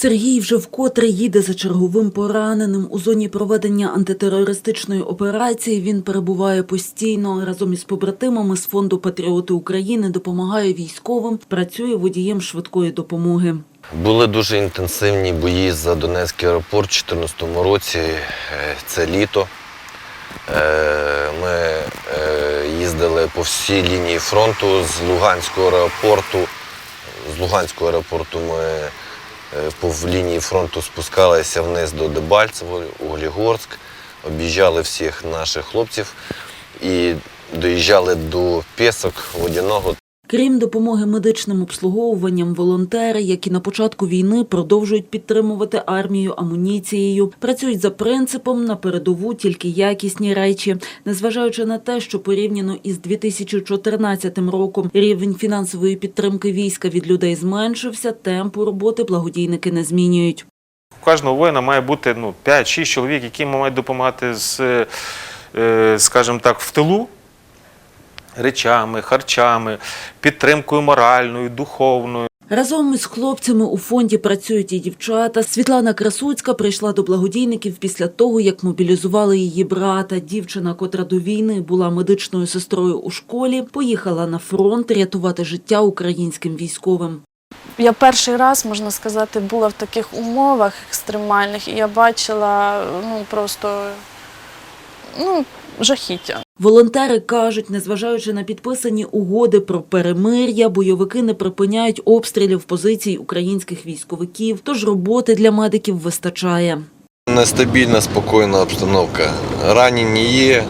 Сергій вже вкотре їде за черговим пораненим. У зоні проведення антитерористичної операції він перебуває постійно. Разом із побратимами з фонду Патріоти України допомагає військовим, працює водієм швидкої допомоги. Були дуже інтенсивні бої за Донецький аеропорт у 2014 році. Е, Це літо. Е, Ми е, їздили по всій лінії фронту з Луганського аеропорту. З Луганського аеропорту ми по лінії фронту спускалися вниз до Дебальцево, Углігорськ, об'їжджали всіх наших хлопців і доїжджали до Пєсок, Водяного. Крім допомоги медичним обслуговуванням, волонтери, які на початку війни продовжують підтримувати армію амуніцією, працюють за принципом на передову тільки якісні речі, незважаючи на те, що порівняно із 2014 роком рівень фінансової підтримки війська від людей зменшився, темпу роботи благодійники не змінюють. У кожного воїна має бути ну, 5-6 чоловік, які мають допомагати з, е, скажімо так, в тилу речами, харчами, підтримкою моральною, духовною. Разом із хлопцями у фонді працюють і дівчата. Світлана Красуцька прийшла до благодійників після того, як мобілізували її брата. Дівчина, котра до війни була медичною сестрою у школі, поїхала на фронт рятувати життя українським військовим. Я перший раз, можна сказати, була в таких умовах екстремальних, і я бачила ну просто ну, жахіття. Волонтери кажуть, незважаючи на підписані угоди про перемир'я, бойовики не припиняють обстрілів позицій українських військовиків, тож роботи для медиків вистачає. Нестабільна, спокійна обстановка. Ранені є,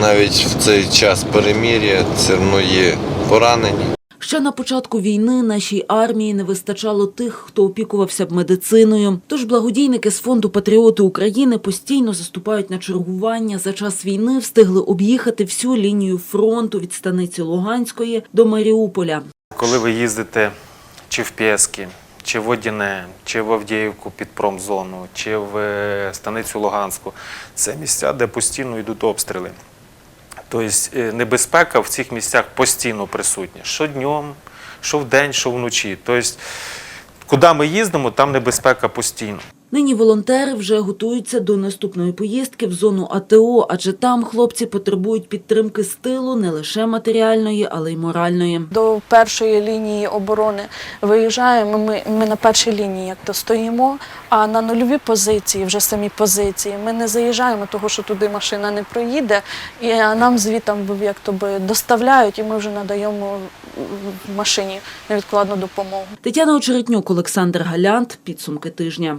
навіть в цей час перемір'я все одно є поранені. Ще на початку війни нашій армії не вистачало тих, хто опікувався б медициною. Тож благодійники з фонду Патріоти України постійно заступають на чергування. За час війни встигли об'їхати всю лінію фронту від станиці Луганської до Маріуполя. Коли ви їздите чи в Пєски, чи в Одіне, чи в Авдіївку під промзону, чи в е, станицю Луганську, це місця, де постійно йдуть обстріли. Тобто небезпека в цих місцях постійно присутня. Що днем, що вдень, що вночі. Тобто, куди ми їздимо, там небезпека постійно. Нині волонтери вже готуються до наступної поїздки в зону АТО, адже там хлопці потребують підтримки з тилу не лише матеріальної, але й моральної. До першої лінії оборони виїжджаємо. Ми, ми на першій лінії як то стоїмо, а на нульові позиції, вже самі позиції, ми не заїжджаємо, тому що туди машина не проїде, і нам звітом як то би доставляють, і ми вже надаємо машині невідкладну допомогу. Тетяна Очеретнюк, Олександр Галянт. Підсумки тижня.